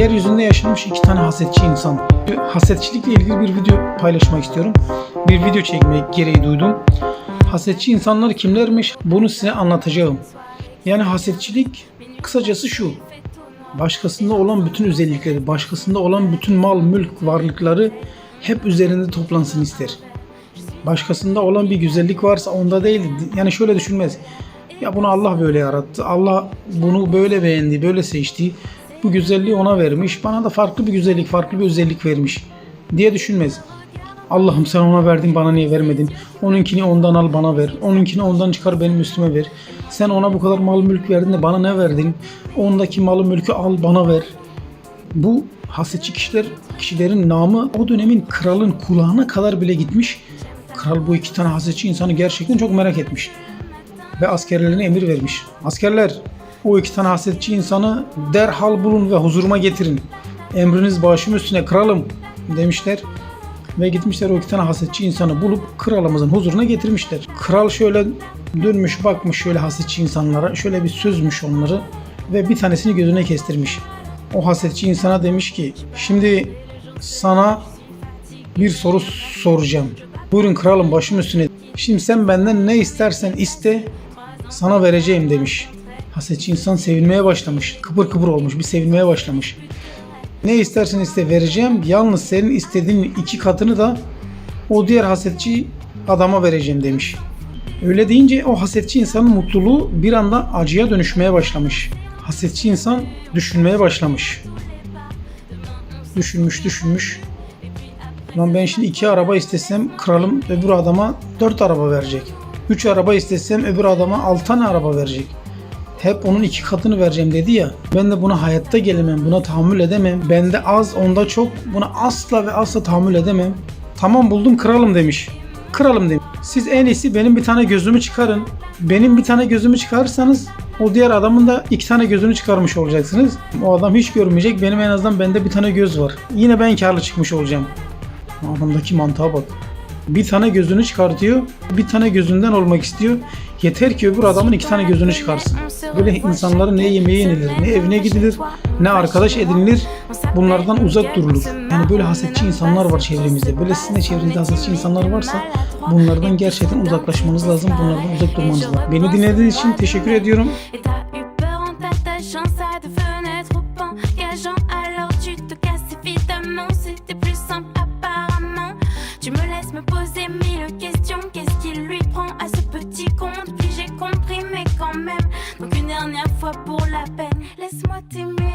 Yeryüzünde yaşamış iki tane hasetçi insan. Hasetçilikle ilgili bir video paylaşmak istiyorum. Bir video çekmek gereği duydum. Hasetçi insanlar kimlermiş? Bunu size anlatacağım. Yani hasetçilik kısacası şu. Başkasında olan bütün özellikleri, başkasında olan bütün mal, mülk, varlıkları hep üzerinde toplansın ister. Başkasında olan bir güzellik varsa onda değil. Yani şöyle düşünmez. Ya bunu Allah böyle yarattı. Allah bunu böyle beğendi, böyle seçti. Bu güzelliği ona vermiş. Bana da farklı bir güzellik, farklı bir özellik vermiş diye düşünmez. Allah'ım sen ona verdin bana niye vermedin? Onunkini ondan al bana ver. Onunkini ondan çıkar benim üstüme ver. Sen ona bu kadar mal mülk verdin de bana ne verdin? Ondaki malı mülkü al bana ver. Bu hasetçi kişiler, kişilerin namı o dönemin kralın kulağına kadar bile gitmiş. Kral bu iki tane hasetçi insanı gerçekten çok merak etmiş. Ve askerlerine emir vermiş. Askerler o iki tane hasetçi insanı derhal bulun ve huzuruma getirin. Emriniz başım üstüne kralım demişler. Ve gitmişler o iki tane hasetçi insanı bulup kralımızın huzuruna getirmişler. Kral şöyle dönmüş bakmış şöyle hasetçi insanlara. Şöyle bir süzmüş onları ve bir tanesini gözüne kestirmiş. O hasetçi insana demiş ki şimdi sana bir soru soracağım. Buyurun kralım başım üstüne. Şimdi sen benden ne istersen iste sana vereceğim demiş. Hasetçi insan sevinmeye başlamış. Kıpır kıpır olmuş bir sevinmeye başlamış. Ne istersen iste vereceğim. Yalnız senin istediğin iki katını da o diğer hasetçi adama vereceğim demiş. Öyle deyince o hasetçi insanın mutluluğu bir anda acıya dönüşmeye başlamış. Hasetçi insan düşünmeye başlamış. Düşünmüş düşünmüş. Lan ben şimdi iki araba istesem kralım öbür adama dört araba verecek. Üç araba istesem öbür adama altı tane araba verecek. Hep onun iki katını vereceğim dedi ya. Ben de buna hayatta gelemem, buna tahammül edemem. Bende az, onda çok. Buna asla ve asla tahammül edemem. Tamam buldum kralım demiş. Kralım demiş. Siz en iyisi benim bir tane gözümü çıkarın. Benim bir tane gözümü çıkarırsanız o diğer adamın da iki tane gözünü çıkarmış olacaksınız. O adam hiç görmeyecek. Benim en azından bende bir tane göz var. Yine ben karlı çıkmış olacağım. Adamdaki mantığa bak. Bir tane gözünü çıkartıyor. Bir tane gözünden olmak istiyor. Yeter ki öbür adamın iki tane gözünü çıkarsın. Böyle insanların ne yemeğe yenilir, ne evine gidilir, ne arkadaş edinilir. Bunlardan uzak durulur. Yani böyle hasetçi insanlar var çevremizde. Böyle sizin de çevrenizde hasetçi insanlar varsa bunlardan gerçekten uzaklaşmanız lazım. Bunlardan uzak durmanız lazım. Beni dinlediğiniz için teşekkür ediyorum. Tu me laisses me poser mille questions. Qu'est-ce qu'il lui prend à ce petit compte? Puis j'ai compris, mais quand même. Donc une dernière fois pour la peine, laisse-moi t'aimer.